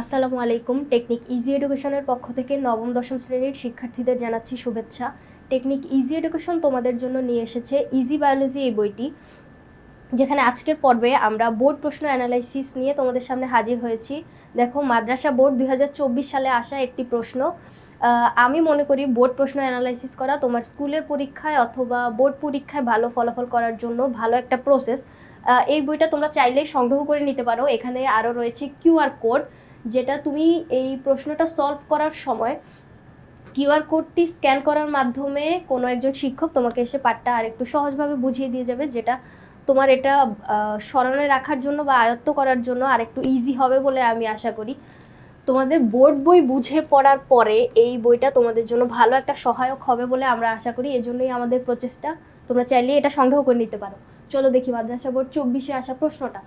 আসসালামু আলাইকুম। Technique easy এডুকেশনের পক্ষ থেকে নবম, দশম শ্রেণির শিক্ষার্থীদের জানাচ্ছি শুভেচ্ছা। টেকনিক ইজি এডুকেশন তোমাদের জন্য নিয়ে এসেছে ইজি বায়োলজি এই বইটি, যেখানে আজকের পর্বে আমরা বোর্ড প্রশ্ন অ্যানালাইসিস নিয়ে তোমাদের সামনে হাজির হয়েছি। দেখো, মাদ্রাসা বোর্ড দুই হাজার চব্বিশ সালে আসা একটি প্রশ্ন। আমি মনে করি বোর্ড প্রশ্ন অ্যানালাইসিস করা তোমার স্কুলের পরীক্ষায় অথবা বোর্ড পরীক্ষায় ভালো ফলাফল করার জন্য ভালো একটা প্রসেস। এই বইটা তোমরা চাইলেই সংগ্রহ করে নিতে পারো। এখানে আরও রয়েছে কিউআর কোড। যেটা তুমি এই প্রশ্নটা সলভ করার সময় কিউআর কোডটি স্ক্যান করার মাধ্যমে কোনো একজন শিক্ষক তোমাকে এসে পাঠটা আর একটু সহজভাবে বুঝিয়ে দিয়ে যাবে, যেটা তোমার এটা স্মরণে রাখার জন্য বা আয়ত্ত করার জন্য আর একটু ইজি হবে বলে আমি আশা করি। তোমাদের বোর্ড বই বুঝে পড়ার পরে এই বইটা তোমাদের জন্য ভালো একটা সহায়ক হবে বলে আমরা আশা করি, এজন্যই আমাদের প্রচেষ্টা। তোমরা চাইলে এটা সংগ্রহ করে নিতে পারো। চলো দেখি, মাদ্রাসা বোর্ড চব্বিশে আসা প্রশ্নটা।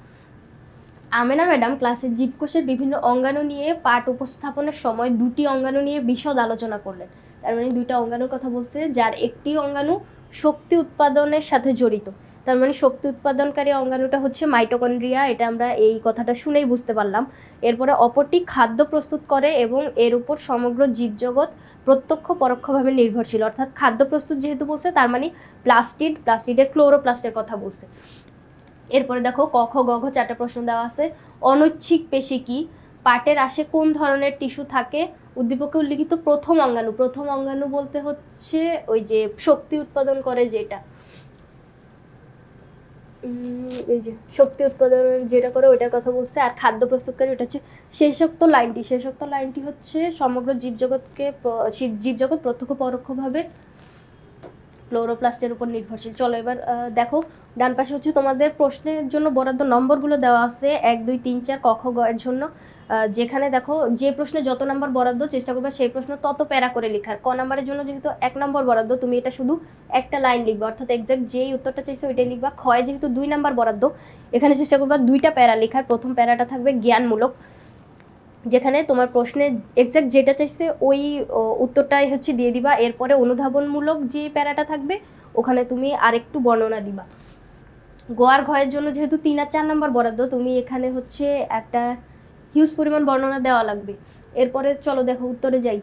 আমেনা ম্যাডাম ক্লাসে জীবকোষের বিভিন্ন অঙ্গাণু নিয়ে পাঠ উপস্থাপনের সময় দুটি অঙ্গাণু নিয়ে বিশদ আলোচনা করলেন। তার মানে দুইটা অঙ্গাণুর কথা বলছে, যার একটি অঙ্গাণু শক্তি উৎপাদনের সাথে জড়িত। তার মানে শক্তি উৎপাদনকারী অঙ্গাণুটা হচ্ছে মাইটোকন্ড্রিয়া, এটা আমরা এই কথাটা শুনেই বুঝতে পারলাম। এরপরে অপরটি খাদ্য প্রস্তুত করে এবং এর উপর সমগ্র জীবজগৎ প্রত্যক্ষ পরোক্ষভাবে নির্ভরশীল। অর্থাৎ খাদ্য প্রস্তুত যেহেতু বলছে, তার মানে প্লাস্টিড, প্লাস্টিডের ক্লোরোপ্লাস্টের কথা বলছে। এরপরে দেখো ক, খ, গ, ঘ চারটা প্রশ্ন দেওয়া আছে। অনৈচ্ছিক পেশি কি? পাটের আসে কোন ধরনের টিস্যু থাকে? উদ্দীপকে উল্লিখিত প্রথম অঙ্গাণু। প্রথম অঙ্গাণু বলতে হচ্ছে ওই যে শক্তি উৎপাদন করে যেটা। এই যে শক্তি উৎপাদনের যেটা করে ওইটার কথা বলছে। আর খাদ্য প্রস্তুতকারী ওটা হচ্ছে শেষোক্ত লাইনটি। শেষোক্ত লাইনটি হচ্ছে সমগ্র জীবজগৎকে জীবজগৎ প্রত্যক্ষ পরোক্ষভাবে ক্লোরোপ্লাস্টের উপর নির্ভরশীল। চলো এবার দেখো, ডান পাশে হচ্ছে তোমাদের প্রশ্নের জন্য বরাদ্দ নম্বরগুলো দেওয়া আছে, এক, দুই, তিন, চার, ক গয়ের জন্য। যেখানে দেখো, যে প্রশ্নে যত নাম্বার বরাদ্দ, চেষ্টা করবে সেই প্রশ্ন তত প্যারা করে লেখার। ক নাম্বারের জন্য যেহেতু এক নম্বর বরাদ্দ, তুমি এটা শুধু একটা লাইন লিখবে, অর্থাৎ এক্সাক্ট যেই উত্তরটা চাইছো ওইটাই লিখবা। ক্ষয় যেহেতু দুই নাম্বার বরাদ্দ, এখানে চেষ্টা করবা দুইটা প্যারা লেখার। প্রথম প্যারাটা থাকবে জ্ঞানমূলক। যেখানে তোমার প্রশ্নে এক্স্যাক্ট যেটা চাইছে, ওই উত্তরটাই হচ্ছে দিয়ে দিবা। এরপরে অনুধাবনমূলক যে প্যারাটা থাকবে, ওখানে তুমি আরেকটু বর্ণনা দিবা। গোয়ার ঘয়ের জন্য যেহেতু তিন আর চার নম্বর বরাদ্দ, তুমি এখানে হচ্ছে একটা হিউজ পরিমাণ বর্ণনা দেওয়া লাগবে। এরপরে চলো দেখো উত্তরে যাই।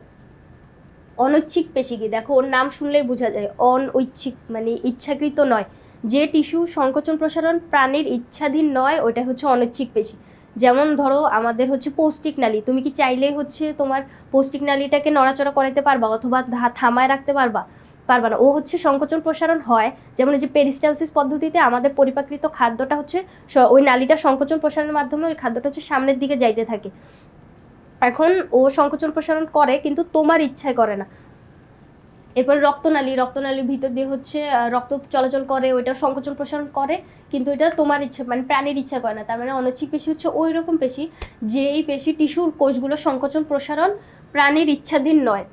অনৈচ্ছিক পেশি কি দেখো ওর নাম শুনলেই বোঝা যায়। অনৈচ্ছিক মানে ইচ্ছাকৃত নয়। যে টিস্যু সংকোচন প্রসারণ প্রাণীর ইচ্ছাধীন নয় ওটা হচ্ছে অনৈচ্ছিক পেশি। যেমন ধরো আমাদের হচ্ছে পৌষ্টিক নালী, তুমি কি চাইলেই হচ্ছে তোমার পৌষ্টিক নালীটাকে নড়াচড়া করাতে পারবা অথবা থামায় রাখতে পারবা পারবা না। ও হচ্ছে সংকোচন প্রসারণ হয়, যেমন এই যে পেরিস্টালসিস পদ্ধতিতে আমাদের পরিপাকৃত খাদ্যটা হচ্ছে ওই নালীটা সংকোচন প্রসারণের মাধ্যমে ওই খাদ্যটা হচ্ছে সামনের দিকে যাইতে থাকে। এখন ও সংকোচন প্রসারণ করে কিন্তু তোমার ইচ্ছায় করে না। এরপরে রক্তনালী, রক্তনালীর ভিতর দিয়ে হচ্ছে রক্ত চলাচল করে, ওইটা সংকোচন প্রসারণ করে, কিন্তু এটা তোমার ইচ্ছা মানে প্রাণীর ইচ্ছা করে না। তার মানে অনৈচ্ছিক পেশি হচ্ছে ওই রকম পেশি, যে এই পেশি টিস্যুর কোষগুলো সংকোচন প্রসারণ প্রাণীর ইচ্ছাধীন নয়।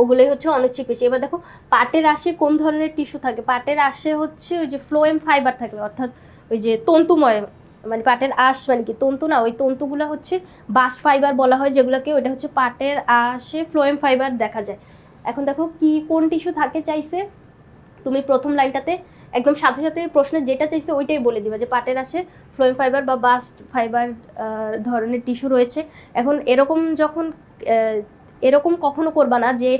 ওগুলোই হচ্ছে অনৈচ্ছিক পেশি। এবার দেখো, পাটের আশে কোন ধরনের টিস্যু থাকে? পাটের আশে হচ্ছে ওই যে ফ্লোয়েম ফাইবার থাকে, অর্থাৎ ওই যে তন্তুময় মানে পাটের আঁশ মানে কি, তন্তু না, ওই তন্তুগুলো হচ্ছে বাস্ট ফাইবার বলা হয়, যেগুলোকে ওটা হচ্ছে পাটের আশে ফ্লোয়েম ফাইবার দেখা যায়। এখন দেখো কি, কোন টিস্যু থাকে চাইছে? তুমি প্রথম লাইনটাতে একদম সাথে সাথে প্রশ্নে যেটা চাইছে ওইটাই বলে দিবা যে পাটের আছে ফ্লোয়েম ফাইবার বা বাস্ট ফাইবার ধরনের টিস্যু রয়েছে। এখন এরকম যখন এরকম কখনো করবা না যে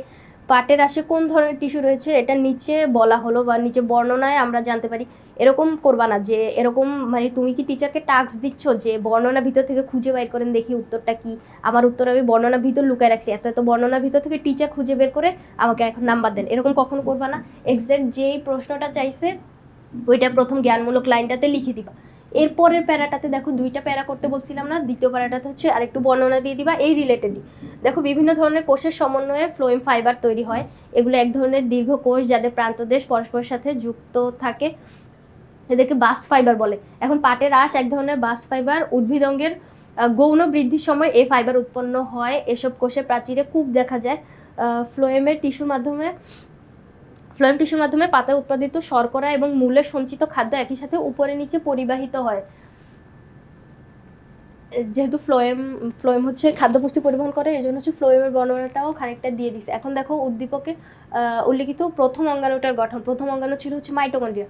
পাটের আসে কোন ধরনের টিস্যু রয়েছে, এটা নিচে বলা হলো বা নিচে বর্ণনায় আমরা জানতে পারি। এরকম করবা না যে এরকম মানে তুমি কি টিচারকে টাস্ক দিচ্ছ যে বর্ণনা ভিতর থেকে খুঁজে বের করেন দেখি উত্তরটা কি? আমার উত্তর আমি বর্ণনা ভিতর লুকায় রাখছি। এত এত বর্ণনা ভিতর থেকে টিচার খুঁজে বের করে আমাকে এখন নাম্বার দেন। এরকম কখনো করবা না। এক্সাক্ট যেই প্রশ্নটা চাইছে, ওইটা প্রথম জ্ঞানমূলক লাইনটাতে লিখে দিবা। এরপরের প্যারাটাতে দেখো দুইটা প্যারা করতে বলছিলাম না, দ্বিতীয় প্যারাটাতে হচ্ছে আরেকটু বর্ণনা দিয়ে দিবা, এই রিলেটেডই দেখো বিভিন্ন ধরনের কোষের সমন্বয়ে ফ্লোয়েম ফাইবার তৈরি হয়। এগুলো এক ধরনের দীর্ঘ কোষ যাদের প্রান্তদেশ পরস্পরের সাথে যুক্ত থাকে। এদেরকে বাস্ট ফাইবার বলে। এখন পাটের আঁশ এক ধরনের বাস্ট ফাইবার উদ্ভিদ অঙ্গের গৌণ বৃদ্ধির সময় এই ফাইবার উৎপন্ন হয়। এসব কোষে প্রাচীরে কূপ দেখা যায়। ফ্লোয়েমের টিস্যুর মাধ্যমে ফ্লোয়েম টিস্যুর মাধ্যমে পাতায় উৎপাদিত শর্করা এবং মূলের সঞ্চিত খাদ্য একই সাথে উপরে নিচে পরিবাহিত হয়। যেহেতু ফ্লোয়েম ফ্লোয়েম হচ্ছে খাদ্য পুষ্টি পরিবহন করে, এই জন্য হচ্ছে ফ্লোয়েমের বর্ণনাটাও খানিকটা দিয়ে দিছে। এখন দেখো উদ্দীপকে উল্লিখিত প্রথম অঙ্গাণুটার গঠন। প্রথম অঙ্গাণু ছিল হচ্ছে মাইটোকন্ড্রিয়া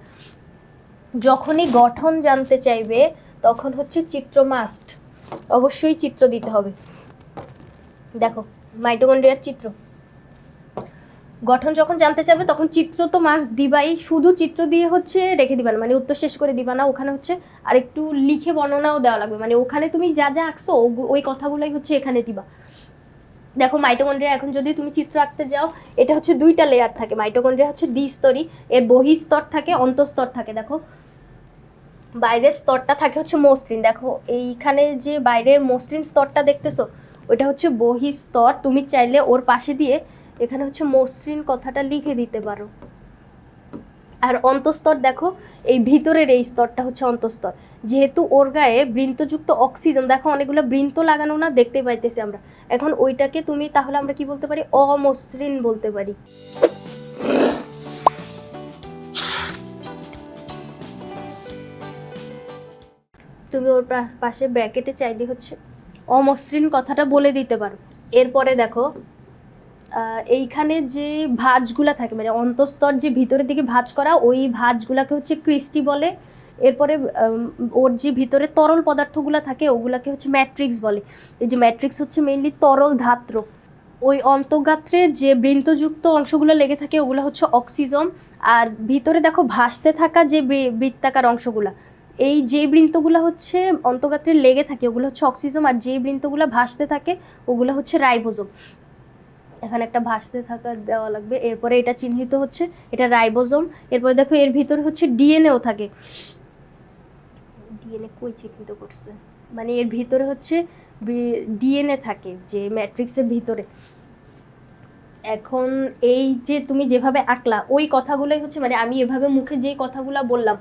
যখনই গঠন জানতে চাইবে, তখন হচ্ছে চিত্র মাস্ট অবশ্যই চিত্র দিতে হবে। দেখো, মাইটোকন্ড্রিয়ার চিত্র। গঠন যখন জানতে চাবে তখন চিত্র তো মাস দিবাই। শুধু চিত্র দিয়ে হচ্ছে রেখে দিবা না মানে উত্তর শেষ করে দিবা না। ওখানে হচ্ছে আর একটু লিখে বর্ণনাও দেওয়া লাগবে। মানে ওখানে তুমি যা যা আঁকছো ওই কথাগুলোই হচ্ছে এখানে দিবা। দেখো, মাইটোকন্ড্রিয়া, এখন যদি তুমি চিত্র আঁকতে যাও, এটা হচ্ছে দুইটা লেয়ার থাকে। মাইটোকন্ড্রিয়া হচ্ছে দ্বিস্তরী, এর বহিস্তর থাকে, অন্তঃস্তর থাকে। দেখো বাইরের স্তরটা থাকে হচ্ছে মসৃণ। দেখো, এইখানে যে বাইরের মসৃণ স্তরটা দেখতেছো, ওইটা হচ্ছে বহিস্তর তুমি চাইলে ওর পাশে দিয়ে এখানে হচ্ছে মসৃণ কথাটা লিখে দিতে পারো। আর অন্তঃস্তর দেখো, এই ভিতরের এই স্তরটা হচ্ছে অন্তঃস্তর। যেহেতু ওর গায়ে বৃন্তযুক্ত অক্সিজেন, দেখো অনেকগুলো বৃন্ত লাগানো না, দেখতে পাইতেছি আমরা। এখন ওইটাকে তুমি তাহলে আমরা কি বলতে পারি? অমসৃণ বলতে পারি। তুমি ওর পাশে ব্র্যাকেটে চাইলে হচ্ছে অমসৃণ কথাটা বলে দিতে পারো। এরপরে দেখো এইখানে যে ভাঁজগুলা থাকে মানে অন্তঃস্তর যে ভিতরের দিকে ভাঁজ করা, ওই ভাঁজগুলাকে হচ্ছে ক্রিস্টি বলে। এরপরে ওর যে ভিতরে তরল পদার্থগুলো থাকে, ওগুলাকে হচ্ছে ম্যাট্রিক্স বলে। এই যে ম্যাট্রিক্স হচ্ছে মেইনলি তরল ধাত্র। ওই অন্তঃগাত্রে যে বৃন্তযুক্ত অংশগুলো লেগে থাকে, ওগুলো হচ্ছে অক্সিজম। আর ভিতরে দেখো ভাসতে থাকা যে বৃত্তাকার অংশগুলা এই যে বৃন্তগুলো হচ্ছে অন্তঃগাত্রে লেগে থাকে, ওগুলো হচ্ছে অক্সিজম, আর যে বৃন্তগুলো ভাসতে থাকে, ওগুলো হচ্ছে রাইবোজোম। এখানে একটা ভাসতে থাকা দেওয়া লাগবে, এরপরে এটা চিহ্নিত হচ্ছে, এটা রাইবোজোম, এরপরে দেখো এর ভিতরে হচ্ছে ডিএনএও থাকে। ডিএনএ কই চিহ্নিত করছে? মানে এর ভিতরে হচ্ছে ডিএনএ থাকে, যে ম্যাট্রিক্সের ভিতরে। এখন এই যে তুমি যেভাবে আঁকলা, ওই কথাগুলোই হচ্ছে মানে আমি এভাবে মুখে যেই কথাগুলো বললাম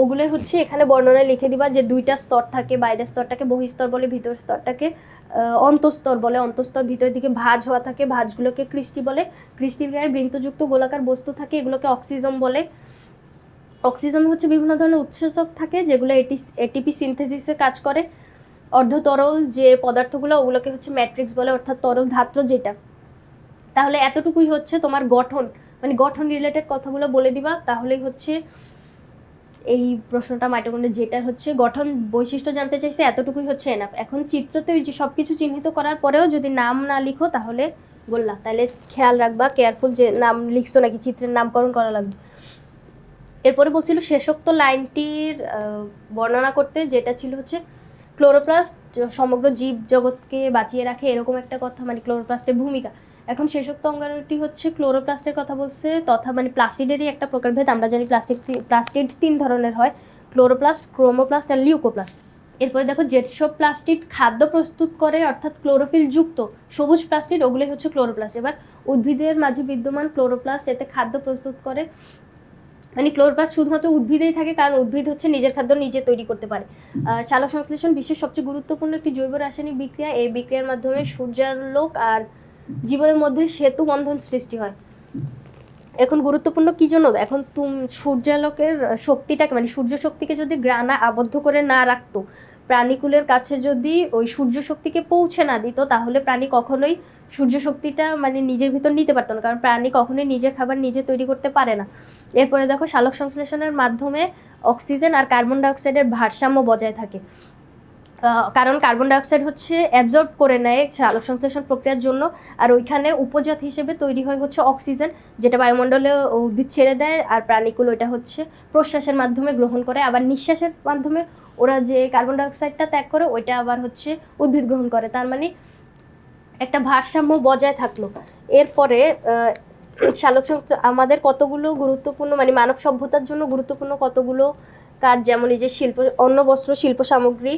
ওগুলোই হচ্ছে এখানে বর্ণনায় লিখে দিবা যে দুইটা স্তর থাকে, বাইরের স্তরটাকে বহিস্তর বলে ভিতর স্তরটাকে অন্তঃস্তর বলে, অন্তঃস্তর ভিতরের দিকে ভাঁজ হওয়া থাকে, ভাঁজগুলোকে ক্রিস্টি বলে। ক্রিস্টির গায়ে বৃন্তযুক্ত গোলাকার বস্তু থাকে, এগুলোকে অক্সিজম বলে। অক্সিজেন হচ্ছে বিভিন্ন ধরনের উৎসেচক থাকে, যেগুলো এটি এটিপি সিনথেসিসে কাজ করে। অর্ধতরল যে পদার্থগুলো, ওগুলোকে হচ্ছে ম্যাট্রিক্স বলে, অর্থাৎ তরল ধাত্র যেটা। তাহলে এতটুকুই হচ্ছে তোমার গঠন। মানে গঠন রিলেটেড কথাগুলো বলে দিবা, তাহলেই হচ্ছে এই প্রশ্নটা মাইটোকন্ড্রিয়া যেটার হচ্ছে, গঠন বৈশিষ্ট্য জানতে চাইছে, এতটুকুই হচ্ছে এনাফ এখন চিত্রতে ওই যে সব কিছু চিহ্নিত করার পরেও যদি নাম না লিখো, তাহলে বললাম তাহলে খেয়াল রাখবা কেয়ারফুল যে নাম লিখছো নাকি, চিত্রের নামকরণ করা লাগবে। এরপরে বলছিল শেষোক্ত লাইনটির বর্ণনা করতে, যেটা ছিল হচ্ছে ক্লোরোপ্লাস্ট সমগ্র জীব জগৎকে বাঁচিয়ে রাখে এরকম একটা কথা মানে ক্লোরোপ্লাস্টের ভূমিকা। এখন শেষোক্ত অঙ্গাণুটি হচ্ছে ক্লোরোপ্লাস্টের কথা বলছে, তথা মানে প্লাস্টিডেরই একটা প্রকারভেদ, আমরা জানি প্লাস্টিক প্লাস্টিড তিন ধরনের হয়, ক্লোরোপ্লাস্ট, ক্রোমোপ্লাস্ট আর লিউকোপ্লাস্ট। এরপরে দেখো, যেসব প্লাস্টিড খাদ্য প্রস্তুত করে, অর্থাৎ ক্লোরোফিল যুক্ত, সবুজ প্লাস্টিড, ওগুলোই হচ্ছে ক্লোরোপ্লাস্ট। এবার উদ্ভিদের মাঝে বিদ্যমান ক্লোরোপ্লাস্ট, এতে খাদ্য প্রস্তুত করে মানে ক্লোরোপ্লাস্ট শুধুমাত্র উদ্ভিদেই থাকে, কারণ উদ্ভিদ হচ্ছে নিজের খাদ্য নিজে তৈরি করতে পারে। সালোক সংশ্লেষণ বিশ্বের সবচেয়ে গুরুত্বপূর্ণ একটি জৈব রাসায়নিক বিক্রিয়া। এই বিক্রিয়ার মাধ্যমে সূর্যালোক আর জীবনের মধ্যে সেতু বন্ধন সৃষ্টি হয়। এখন গুরুত্বপূর্ণ কি জন্য? এখন তুম সূর্যালোকের শক্তিটাকে মানে সূর্য শক্তিকে যদি গ্রানা আবদ্ধ করে না রাখতো প্রাণীকুলের কাছে যদি ওই সূর্য শক্তিকে পৌঁছে না দিত, তাহলে প্রাণী কখনোই সূর্য শক্তিটা মানে নিজের ভিতর নিতে পারতো না। কারণ প্রাণী কখনোই নিজের খাবার নিজে তৈরি করতে পারে না। এরপরে দেখো সালোক সংশ্লেষণের মাধ্যমে অক্সিজেন আর কার্বন ডাইঅক্সাইডের ভারসাম্য বজায় থাকে। কারণ কার্বন ডাইঅক্সাইড হচ্ছে অ্যাবজর্ব করে নেয় সালোক সংশ্লেষণ প্রক্রিয়ার জন্য, আর ওইখানে উপজাত হিসেবে তৈরি হয় হচ্ছে অক্সিজেন যেটা বায়ুমণ্ডলে উদ্ভিদ ছেড়ে দেয়, আর প্রাণীকুল ওইটা হচ্ছে প্রশ্বাসের মাধ্যমে গ্রহণ করে, আবার নিঃশ্বাসের মাধ্যমে ওরা যে কার্বন ডাইঅক্সাইডটা ত্যাগ করে, ওইটা আবার হচ্ছে উদ্ভিদ গ্রহণ করে। তার মানে একটা ভারসাম্য বজায় থাকল। এরপরে সংশ্লেষ আমাদের কতগুলো গুরুত্বপূর্ণ মানে মানব সভ্যতার জন্য গুরুত্বপূর্ণ কতগুলো কাজ, যেমন এই যে শিল্প অন্ন বস্ত্র শিল্প সামগ্রী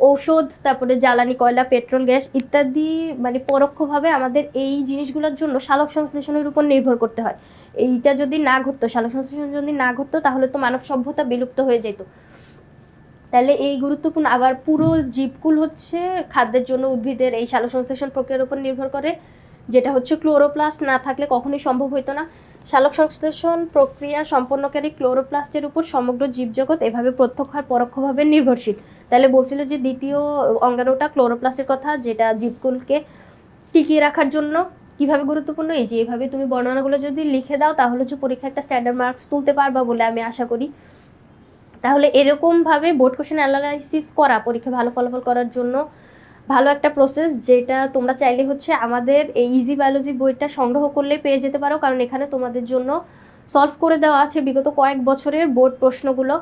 ঔষধ, তারপরে জ্বালানি, কয়লা, পেট্রোল, গ্যাস ইত্যাদি মানে পরোক্ষভাবে আমাদের এই জিনিসগুলোর জন্য সালোক সংশ্লেষণের উপর নির্ভর করতে হয়। এইটা যদি না ঘটতো, সালোক সংশ্লেষণ যদি না ঘটতো, তাহলে তো মানব সভ্যতা বিলুপ্ত হয়ে যেত। তাহলে এই গুরুত্বপূর্ণ আবার পুরো জীবকুল হচ্ছে খাদ্যের জন্য উদ্ভিদের এই সালোক সংশ্লেষণ প্রক্রিয়ার উপর নির্ভর করে, যেটা হচ্ছে ক্লোরোপ্লাস্ট না থাকলে কখনোই সম্ভব হতো না। সালোক সংশ্লেষণ প্রক্রিয়া সম্পন্নকারী ক্লোরোপ্লাস্টের উপর সমগ্র জীবজগৎ এভাবে প্রত্যক্ষ আর পরোক্ষভাবে নির্ভরশীল। তাহলে বলছিল যে দ্বিতীয় অঙ্গাণুটা ক্লোরোপ্লাস্টের কথা, যেটা জীবকুলকে টিকিয়ে রাখার জন্য কীভাবে গুরুত্বপূর্ণ, এই যে এভাবে তুমি বর্ণনাগুলো যদি লিখে দাও, তাহলে হচ্ছে পরীক্ষা একটা স্ট্যান্ডার্ড মার্কস তুলতে পারবা বলে আমি আশা করি। তাহলে এরকমভাবে বোর্ড কোশ্চেন অ্যানালাইসিস করা পরীক্ষা ভালো ফলাফল করার জন্য ভালো একটা প্রসেস যেটা তোমরা চাইলে হচ্ছে আমাদের এই ইজি বায়োলজি বইটা সংগ্রহ করলে পেয়ে যেতে পারো। কারণ এখানে তোমাদের জন্য সলভ করে দেওয়া আছে বিগত কয়েক বছরের বোর্ড প্রশ্নগুলো।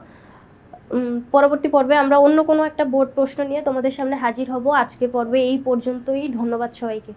পরবর্তী পর্বে আমরা অন্য কোনো একটা বোর্ড প্রশ্ন নিয়ে তোমাদের সামনে হাজির হব। আজকে পর্বে এই পর্যন্তই। ধন্যবাদ সবাইকে।